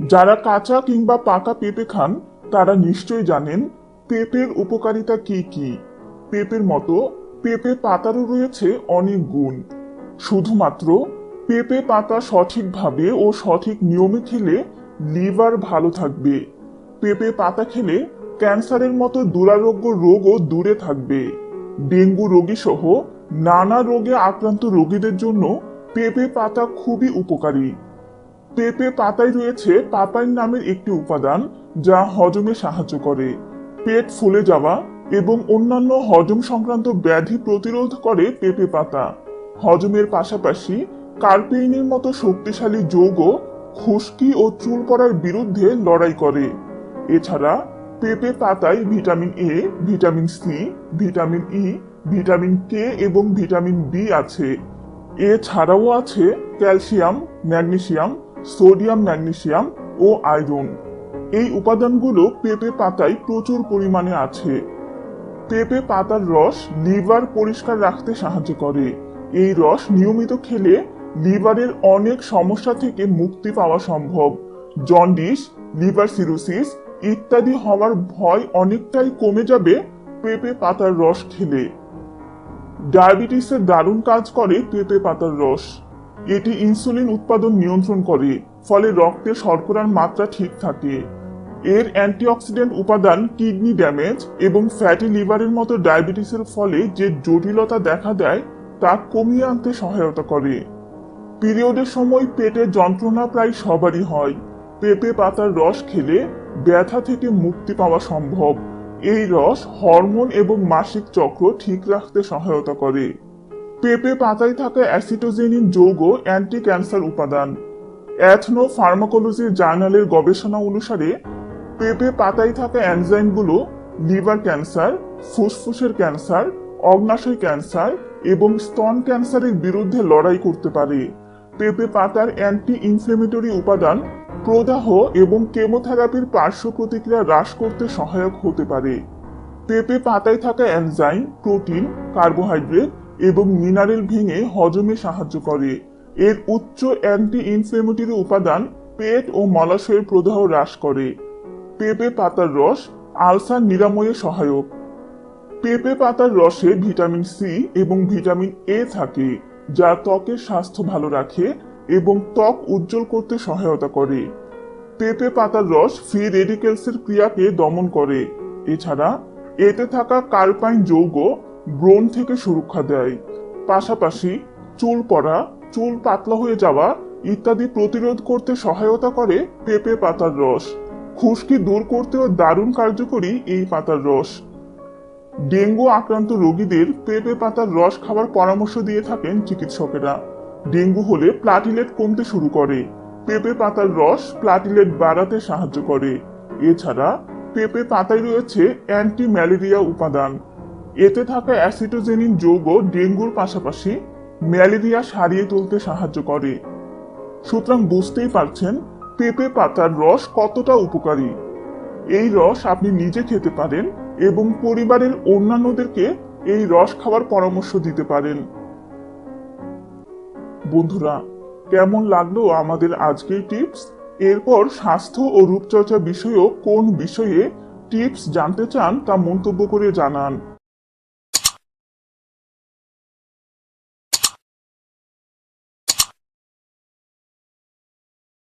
যারা কাঁচা কিংবা পাকা পেঁপে খান, তারা নিশ্চয়ই জানেন পেঁপের উপকারিতা কি কি। পেঁপের মতো পেঁপে পাতারও রয়েছে অনেক গুণ। শুধুমাত্র পেঁপে পাতা সঠিকভাবে ও সঠিক নিয়মে খেলে লিভার ভালো থাকবে। পেঁপে পাতা খেলে ক্যান্সারের মতো দুরারোগ্য রোগও দূরে থাকবে। ডেঙ্গু রোগী সহ নানা রোগে আক্রান্ত রোগীদের জন্য পেঁপে পাতা খুবই উপকারী। পেঁপে পাতায় রয়েছে পাপাইন নামের একটি উপাদান যা হজমে সাহায্য করে। পেট ফুলে যাওয়া এবং অন্যান্য হজম সংক্রান্ত ব্যাধি প্রতিরোধ করে পেঁপে পাতা। হজমের পাশাপাশি কার্পেইনের মতো শক্তিশালী যৌগ খুশকি ও চুল পড়ার বিরুদ্ধে লড়াই করে। এছাড়া পেঁপে পাতায় vitamin A, vitamin C, vitamin E, vitamin K এবং ভিটামিন বি আছে। এছাড়াও আছে ক্যালসিয়াম, ম্যাগনেসিয়াম সোডিয়াম, ম্যাগনেসিয়াম ও আয়রন। এই উপাদানগুলো পেঁপে পাতায় প্রচুর পরিমাণে আছে। পেঁপে পাতার রস লিভার পরিষ্কার রাখতে সাহায্য করে। এই রস নিয়মিত খেলে লিভারের অনেক সমস্যা থেকে মুক্তি পাওয়া সম্ভব। জন্ডিস, লিভার সিরোসিস ইত্যাদি হওয়ার ভয় অনেকটাই কমে যাবে পেঁপে পাতার রস খেলে। ডায়াবেটিসের দারুণ কাজ করে পেঁপে পাতার রস। এটি ইনসুলিন উৎপাদন নিয়ন্ত্রণ করে, ফলে রক্তে শর্করার মাত্রা ঠিক থাকে। এর অ্যান্টিঅক্সিডেন্ট উপাদান কিডনি ড্যামেজ এবং ফ্যাটি লিভারের মতো ডায়াবেটিসের ফলে যে জটিলতা দেখা দেয়, তা কমিয়ে আনতে সহায়তা করে। পিরিয়ডের সময় পেটে যন্ত্রণা প্রায় সবারই হয়। পেঁপে পাতার রস খেলে ব্যথা থেকে মুক্তি পাওয়া সম্ভব। এই রস হরমোন এবং মাসিক চক্র ঠিক রাখতে সহায়তা করে। পেঁপে পাতায় থাকা অ্যাসিটোজেনিন যৌগ অ্যান্টি ক্যান্সার উপাদান। অ্যাথনো ফার্মাকোলজির জার্নালের গবেষণা অনুসারে, পেঁপে পাতায় থাকা এনজাইমগুলো লিভার ক্যান্সার, ফুসফুসের ক্যান্সার, অগ্নাশয় ক্যান্সার এবং স্তন ক্যান্সারের বিরুদ্ধে লড়াই করতে পারে। পেঁপে পাতার অ্যান্টি ইনফ্লেমেটরি উপাদান প্রদাহ এবং কেমোথেরাপির পার্শ্ব প্রতিক্রিয়া হ্রাস করতে সহায়ক হতে পারে। পেঁপে পাতায় থাকা এনজাইম, প্রোটিন, কার্বোহাইড্রেট এবং মিনারেল ভেঙে হজমে সাহায্য করে। এর উচ্চ অ্যান্টি ইনফ্লেমেটরি উপাদান পেট ও মলাশয়ের প্রদাহ হ্রাস করে। পেঁপে পাতার রস আলসার নিরাময়ে সহায়ক। পেঁপে পাতার রসে ভিটামিন সি এবং ভিটামিন এ থাকে, যা ত্বকের স্বাস্থ্য ভালো রাখে এবং ত্বক উজ্জ্বল করতে সহায়তা করে। পেঁপে পাতার রস ফ্রি রেডিকেলসের ক্রিয়াকে দমন করে। এছাড়া এতে থাকা কার্পাইন যৌগ ব্রণ থেকে সুরক্ষা দেয়। পাশাপাশি চুল পড়া, চুল পাতলা হয়ে যাওয়া ইত্যাদি প্রতিরোধ করতে সহায়তা করে পেঁপে পাতার রস। খুশকি দূর করতেও দারুণ কার্যকরী এই পাতার রস। ডেঙ্গু আক্রান্ত রোগীদের পেঁপে পাতার রস খাওয়ার পরামর্শ দিয়ে থাকেন চিকিৎসকেরা। ডেঙ্গু হলে প্লাটিলেট কমতে শুরু করে। পেঁপে পাতার রস প্লাটিলেট বাড়াতে সাহায্য করে। এছাড়া পেঁপে পাতায় রয়েছে অ্যান্টি ম্যালেরিয়া উপাদান। এতে থাকা অ্যাসিটোজেনিন যৌগ ডেঙ্গুর পাশাপাশি ম্যালেরিয়া সারিয়ে তুলতে সাহায্য করে। সুতরাং বুঝতেই পারছেন, পেঁপে পাতার রস কতটা উপকারী। এই রস আপনি নিজে খেতে পারেন এবং পরিবারের অন্যান্যদেরকে এই রস খাওয়ার পরামর্শ দিতে পারেন। বন্ধুরা, কেমন লাগল আমাদের আজকের টিপস? এরপর স্বাস্থ্য ও রূপচর্চা বিষয়েও কোন বিষয়ে টিপস জানতে চান তা মন্তব্য করে জানান।